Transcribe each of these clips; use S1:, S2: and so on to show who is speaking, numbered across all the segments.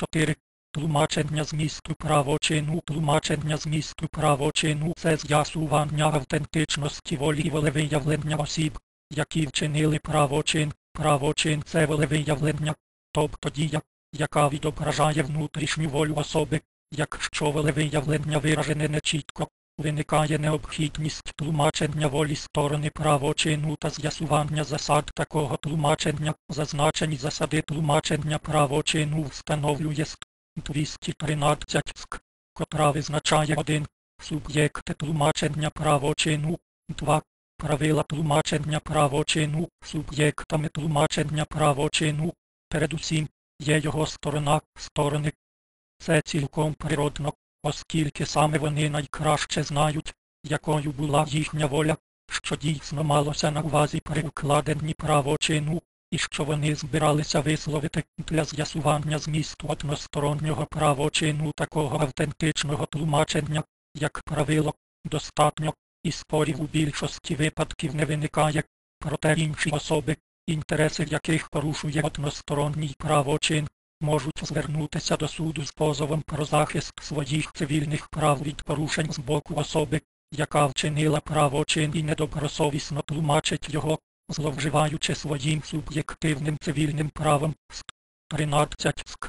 S1: 4. Тлумачення змісту правочину Тлумачення змісту правочину це з'ясування автентичності волі волевиявлення осіб, які вчинили правочин. Правочин це волевиявлення, тобто дія, яка відображає внутрішню волю особи, якщо волевиявлення виражене нечітко, виникає необхідність тлумачення волі сторони правочину та з'ясування засад такого тлумачення. Зазначені засади тлумачення правочину встановлює ст 213 ск, котра визначає 1. Суб'єкти тлумачення правочину, 2. Правила тлумачення правочину, суб'єктами тлумачення правочину, передусім, є його сторона, сторони. Це цілком природно, оскільки саме вони найкраще знають, якою була їхня воля, що дійсно малося на увазі при укладенні правочину, і що вони збиралися висловити для з'ясування змісту одностороннього правочину такого автентичного тлумачення, як правило, достатньо, і спорів у більшості випадків не виникає, проте інші особи, інтереси яких порушує односторонній правочин, можуть звернутися до суду з позовом про захист своїх цивільних прав від порушень з боку особи, яка вчинила правочин і недобросовісно тлумачить його, зловживаючи своїм суб'єктивним цивільним правом. 13 ск.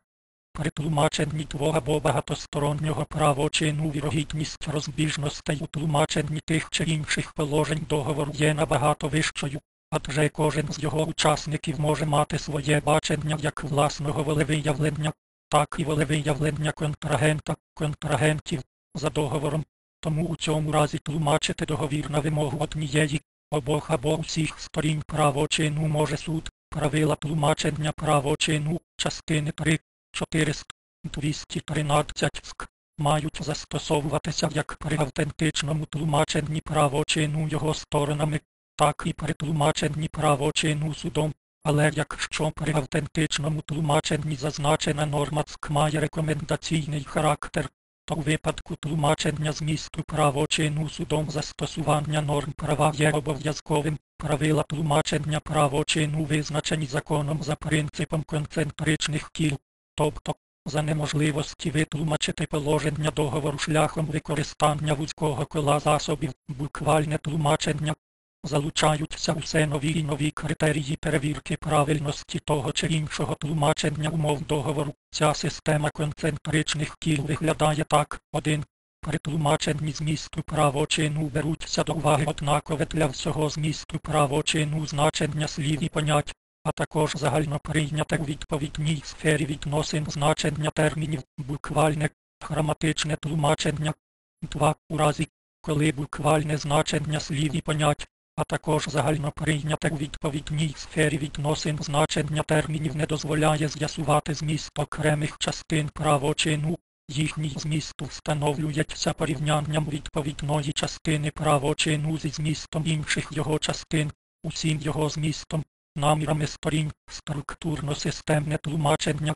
S1: При тлумаченні твого або багатостороннього правочину вірогідність розбіжностей у тлумаченні тих чи інших положень договору є набагато вищою, адже кожен з його учасників може мати своє бачення як власного волевиявлення, так і волевиявлення контрагента, контрагентів за договором. Тому у цьому разі тлумачити договір на вимогу однієї, обох або усіх сторін правочину може суд, правила тлумачення правочину, частини 3, 400, 213 ск, мають застосовуватися як при автентичному тлумаченні правочину його сторонами, так і при тлумаченні правочину судом. Але якщо при автентичному тлумаченні зазначена норма ЦК має рекомендаційний характер, то у випадку тлумачення змісту правочину судом застосування норм права є обов'язковим. Правила тлумачення правочину визначені законом за принципом концентричних кіл, тобто за неможливості витлумачити положення договору шляхом використання вузького кола засобів, буквальне тлумачення. Залучаються усе нові і нові критерії перевірки правильності того чи іншого тлумачення умов договору. Ця система концентричних кіл виглядає так. 1. При тлумаченні змісту правочину беруться до уваги однакове для всього змісту правочину значення слів і понять, а також загально прийняте у відповідній сфері відносин значення термінів, буквальне, граматичне тлумачення. 2. У разі, коли буквальне значення слів і понять, а також загальноприйняте у відповідній сфері відносин значення термінів не дозволяє з'ясувати зміст окремих частин правочину, їхній зміст встановлюється порівнянням відповідної частини правочину зі змістом інших його частин, усім його змістом, намірами сторін, структурно-системне тлумачення.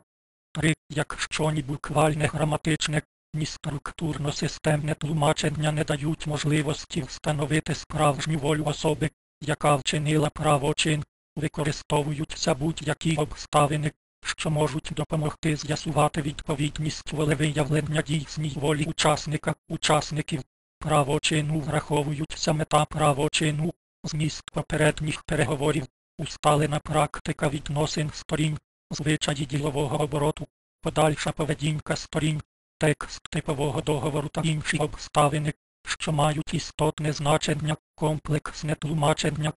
S1: 3. Якщо ні буквальне граматичне, ні структурно-системне тлумачення не дають можливості встановити справжню волю особи, яка вчинила правочин, використовуються будь-які обставини, що можуть допомогти з'ясувати відповідність волевиявлення дійсній волі учасника, учасників. Правочину враховуються мета правочину, зміст попередніх переговорів, усталена практика відносин сторін, звичаї ділового обороту, подальша поведінка сторін, текст типового договору та інші обставини, що мають істотне значення, комплексне тлумачення,